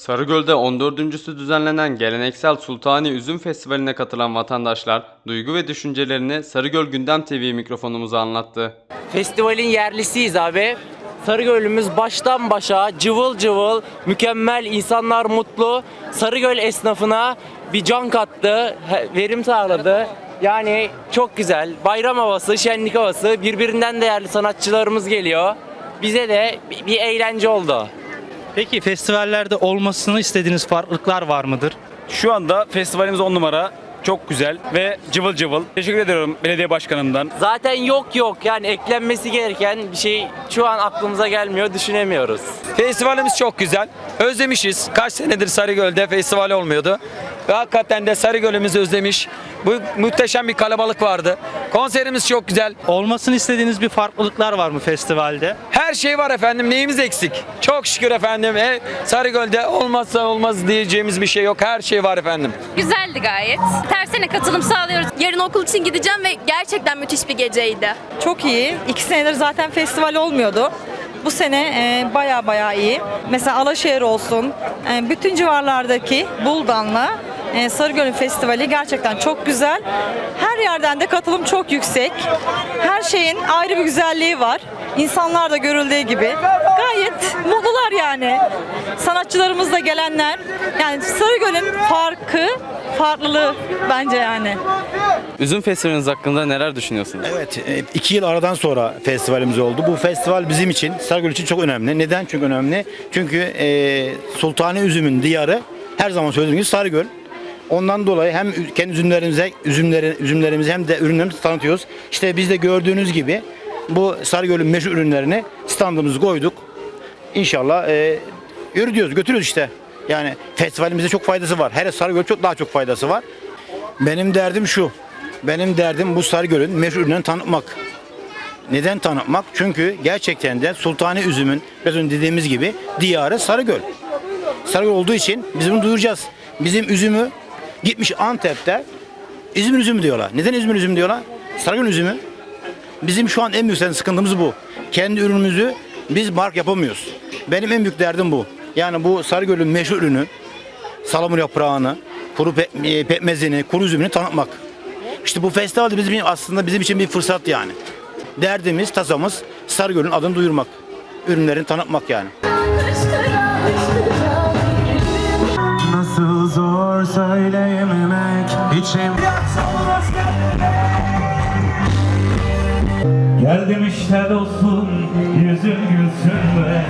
Sarıgöl'de 14.sü düzenlenen geleneksel Sultani Üzüm Festivali'ne katılan vatandaşlar duygu ve düşüncelerini Sarıgöl Gündem TV mikrofonumuza anlattı. Festivalin yerlisiyiz abi. Sarıgöl'ümüz baştan başa cıvıl cıvıl, mükemmel, insanlar mutlu. Sarıgöl esnafına bir can kattı, verim sağladı. Yani çok güzel. Bayram havası, şenlik havası, birbirinden değerli sanatçılarımız geliyor. Bize de bir eğlence oldu. Peki festivallerde olmasını istediğiniz farklılıklar var mıdır? Şu anda festivalimiz 10 numara. Çok güzel ve cıvıl cıvıl. Teşekkür ediyorum belediye başkanımdan. Zaten yok yok yani eklenmesi gereken bir şey şu an aklımıza gelmiyor, düşünemiyoruz. Festivalimiz çok güzel. Özlemişiz. Kaç senedir Sarıgöl'de festival olmuyordu. Ve hakikaten de Sarıgöl'ümüzü özlemiş. Bu muhteşem bir kalabalık vardı. Konserimiz çok güzel. Olmasını istediğiniz bir farklılıklar var mı festivalde? Her şey var efendim. Neyimiz eksik? Çok şükür efendim. E, Sarıgöl'de olmazsa olmaz diyeceğimiz bir şey yok. Her şey var efendim. Güzeldi gayet. Her sene katılım sağlıyoruz. Yarın okul için gideceğim ve gerçekten müthiş bir geceydi. Çok iyi. İki senedir zaten festival olmuyordu. Bu sene e, baya baya iyi. Mesela Alaşehir olsun, e, bütün civarlardaki Buldan'la e, Sarıgöl'ün festivali gerçekten çok güzel. Her yerden de katılım çok yüksek. Her şeyin ayrı bir güzelliği var. İnsanlar da görüldüğü gibi gayet mutlular yani. Sanatçılarımız da gelenler. Yani Sarıgöl'ün farkı, farklılığı bence yani. Üzüm Festivaliniz hakkında neler düşünüyorsunuz? Evet, e, iki yıl aradan sonra festivalimiz oldu. Bu festival bizim için, Sarıgöl için çok önemli. Neden çünkü önemli? Çünkü e, Sultani Üzüm'ün diyarı her zaman söylediğim gibi Sarıgöl. Ondan dolayı hem kendi üzümlerimize, üzümleri, üzümlerimizi hem de ürünlerimizi tanıtıyoruz. İşte biz de gördüğünüz gibi bu Sarıgöl'ün meşhur ürünlerini standımızı koyduk. İnşallah e, yürütüyoruz, götürüyoruz işte. Yani festivalimize çok faydası var. Her Sarıgöl çok daha çok faydası var. Benim derdim şu. Benim derdim bu Sarıgöl'ün meşhur ürünlerini tanıtmak. Neden tanıtmak? Çünkü gerçekten de Sultani üzümün biraz önce dediğimiz gibi diyarı Sarıgöl. Sarıgöl olduğu için biz bunu duyuracağız. Bizim üzümü gitmiş Antep'te İzmir üzümü diyorlar. Neden İzmir üzümü diyorlar? Sarıgöl üzümü. Bizim şu an en büyük sıkıntımız bu. Kendi ürünümüzü biz mark yapamıyoruz. Benim en büyük derdim bu. Yani bu Sarıgöl'ün meşhur ürünü salamur yaprağını, kuru pe- e, pekmezini, kuru üzümünü tanıtmak. İşte bu festival bizim aslında bizim için bir fırsat yani. Derdimiz, tasamız Sarıgöl'ün adını duyurmak. Ürünlerini tanıtmak yani. Nasıl zor söyleyememek için. Geldim işte dostum yüzüm gülsün be.